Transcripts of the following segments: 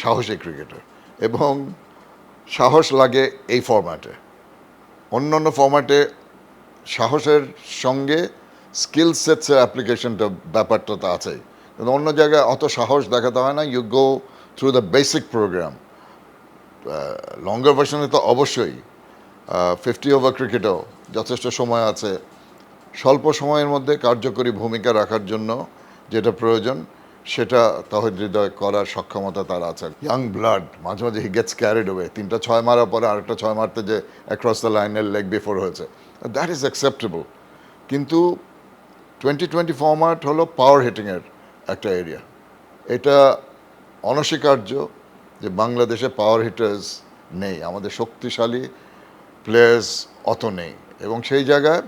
সাহসী ক্রিকেটার এবং সাহস লাগে এই ফরম্যাটে অন্য অন্য ফরম্যাটে সাহসের সঙ্গে স্কিল সেটসের অ্যাপ্লিকেশনটা ব্যাপারটা তো আছেই। কিন্তু অন্য জায়গায় অত সাহস দেখাতে হয় না। You go through the basic programme longer ভার্সনে তো অবশ্যই। ফিফটি ওভার ক্রিকেটেও যথেষ্ট সময় আছে। স্বল্প সময়ের মধ্যে কার্যকরী ভূমিকা রাখার জন্য যেটা প্রয়োজন। সেটা তহিদ হৃদয় করার সক্ষমতা তার আছে। ইয়াং ব্লাড মাঝে মাঝে হি গেটস ক্যারিড ওয়ে তিনটা ছয় মারার পরে আরেকটা ছয় মারতে যে অ্যাক্রস দ্য লাইনের লেগ বিফোর হয়েছে। দ্যাট ইজ অ্যাকসেপ্টেবল কিন্তু টোয়েন্টি টোয়েন্টি ফর্মাট হলো পাওয়ার হিটিংয়ের একটা এরিয়া এটা অনস্বীকার্য যে বাংলাদেশে পাওয়ার হিটার্স নেই। আমাদের শক্তিশালী প্লেয়ার্স অত নেই। এবং সেই জায়গায়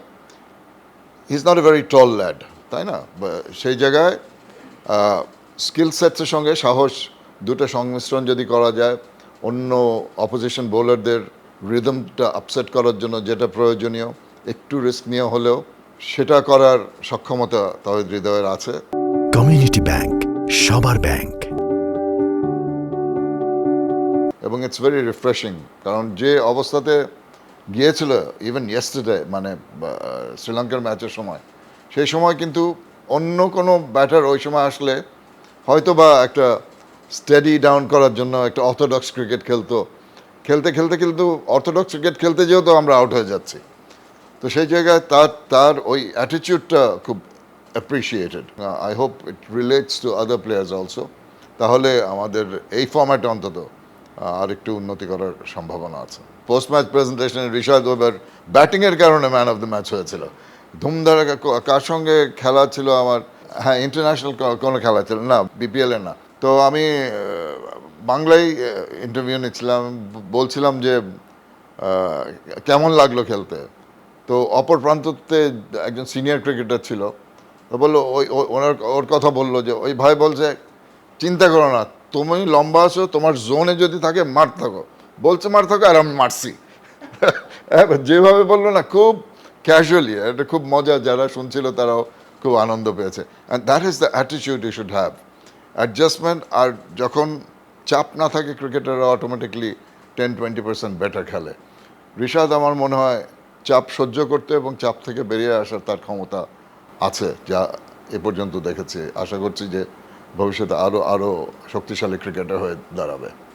is not a very tall lad তাই না? সেই জায়গায় স্কিল সেটসের সঙ্গে সাহস দুটো সংমিশ্রণ যদি করা যায় অন্য অপোজিশন বোলারদের রিদমটা আপসেট করার জন্য যেটা প্রয়োজনীয় একটু রিস্ক নিয়ে হলেও সেটা করার সক্ষমতা তাদের হৃদয়ের আছে। কমিউনিটি ব্যাংক সবার ব্যাংক এবং ইটস ভেরি রিফ্রেশিং কারণ যে অবস্থাতে গিয়েছিল ইভেন ইয়েস্টারডে মানে শ্রীলঙ্কার ম্যাচের সময় সেই সময় কিন্তু অন্য কোনো ব্যাটার ওই সময় আসলে হয়তো বা একটা স্টেডি ডাউন করার জন্য একটা অর্থোডক্স ক্রিকেট খেলতো। খেলতে খেলতে কিন্তু অর্থোডক্স ক্রিকেট খেলতে যেহেতু আমরা আউট হয়ে যাচ্ছি, তো সেই জায়গায় তার তার ওই অ্যাটিটিউডটা খুব appreciated I hope it relates to other players also তাহলে আমাদের এই ফর্ম্যাটে অন্তত আর একটু উন্নতি করার সম্ভাবনা আছে। পোস্ট ম্যাচ প্রেজেন্টেশনে ঋষাদ ওভার ব্যাটিংয়ের কারণে ম্যান অফ দ্য ম্যাচ হয়েছিল। ধুমধারাকা কার সঙ্গে খেলা ছিল আমার? হ্যাঁ ইন্টারন্যাশনাল কোনো খেলা ছিল না বিপিএলে না। তো আমি বাংলায় ইন্টারভিউ নিচ্ছিলাম, বলছিলাম যে কেমন লাগল খেলতে? তো অপর প্রান্ততে একজন সিনিয়র ক্রিকেটার ছিল তো বলল, ওই ওনার, ওর কথা বলল যে, ওই ভাই বলছে, চিন্তা করো না, তুমি লম্বা আছো, তোমার জোনে যদি থাকে মার থাকো। বলছে মার থাকো আর আমি মারছি। যেভাবে বলল না, খুব ক্যাজুয়ালি এটা খুব মজা, যারা শুনছিল তারাও খুব আনন্দ পেয়েছে। And that is the attitude you should have adjustment আর যখন চাপ না থাকে ক্রিকেটাররা automatically ten twenty percent better খেলে। ঋষাদ আমার মনে হয় চাপ সহ্য করতে এবং চাপ থেকে বেরিয়ে আসার তার ক্ষমতা আছে, যা এ পর্যন্ত দেখেছি। আশা করছি যে ভবিষ্যতে আরও আরও শক্তিশালী ক্রিকেটার হয়ে দাঁড়াবে।